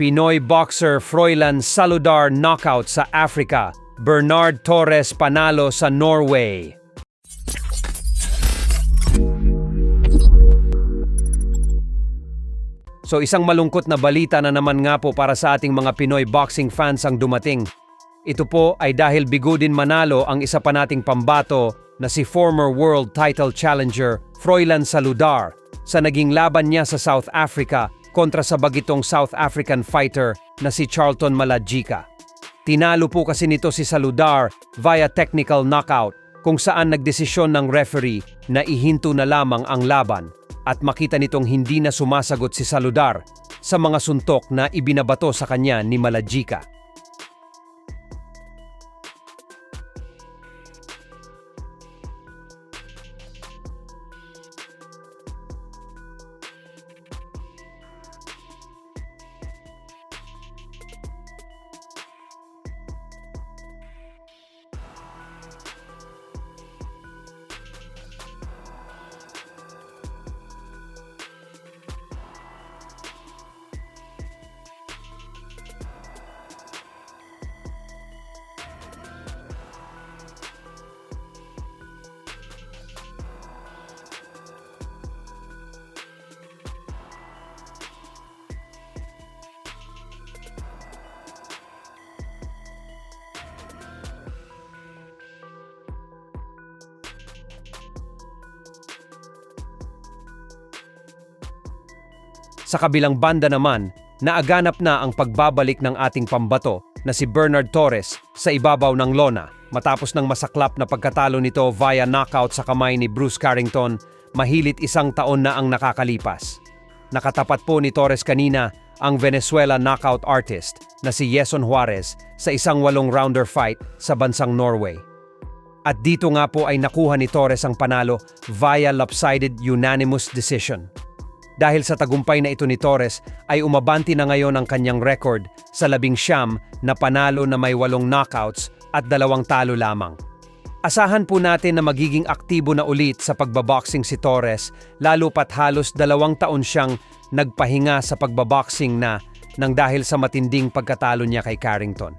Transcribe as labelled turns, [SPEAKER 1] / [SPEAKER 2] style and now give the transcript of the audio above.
[SPEAKER 1] Pinoy boxer Froilan Saludar knockout sa Africa. Bernard Torres panalo sa Norway. So isang malungkot na balita na naman nga po para sa ating mga Pinoy boxing fans ang dumating. Ito po ay dahil bigo din manalo ang isa pa nating pambato na si former world title challenger Froilan Saludar sa naging laban niya sa South Africa kontra sa bagitong South African fighter na si Charlton Malajika. Tinalo po kasi nito si Saludar via technical knockout kung saan nagdesisyon ng referee na ihinto na lamang ang laban at makita nitong hindi na sumasagot si Saludar sa mga suntok na ibinabato sa kanya ni Malajika. Sa kabilang banda naman, naaganap na ang pagbabalik ng ating pambato na si Bernard Torres sa ibabaw ng lona matapos ng masaklap na pagkatalo nito via knockout sa kamay ni Bruce Carrington mahilit isang taon na ang nakakalipas. Nakatapat po ni Torres kanina ang Venezuela knockout artist na si Yeson Juarez sa isang walong rounder fight sa bansang Norway. At dito nga po ay nakuha ni Torres ang panalo via lopsided unanimous decision. Dahil sa tagumpay na ito ni Torres ay umabanti na ngayon ang kanyang record sa labing siyam na panalo na may walong knockouts at dalawang talo lamang. Asahan po natin na magiging aktibo na ulit sa pagbaboxing si Torres lalo pat halos dalawang taon siyang nagpahinga sa pagbaboxing na nang dahil sa matinding pagkatalo niya kay Carrington.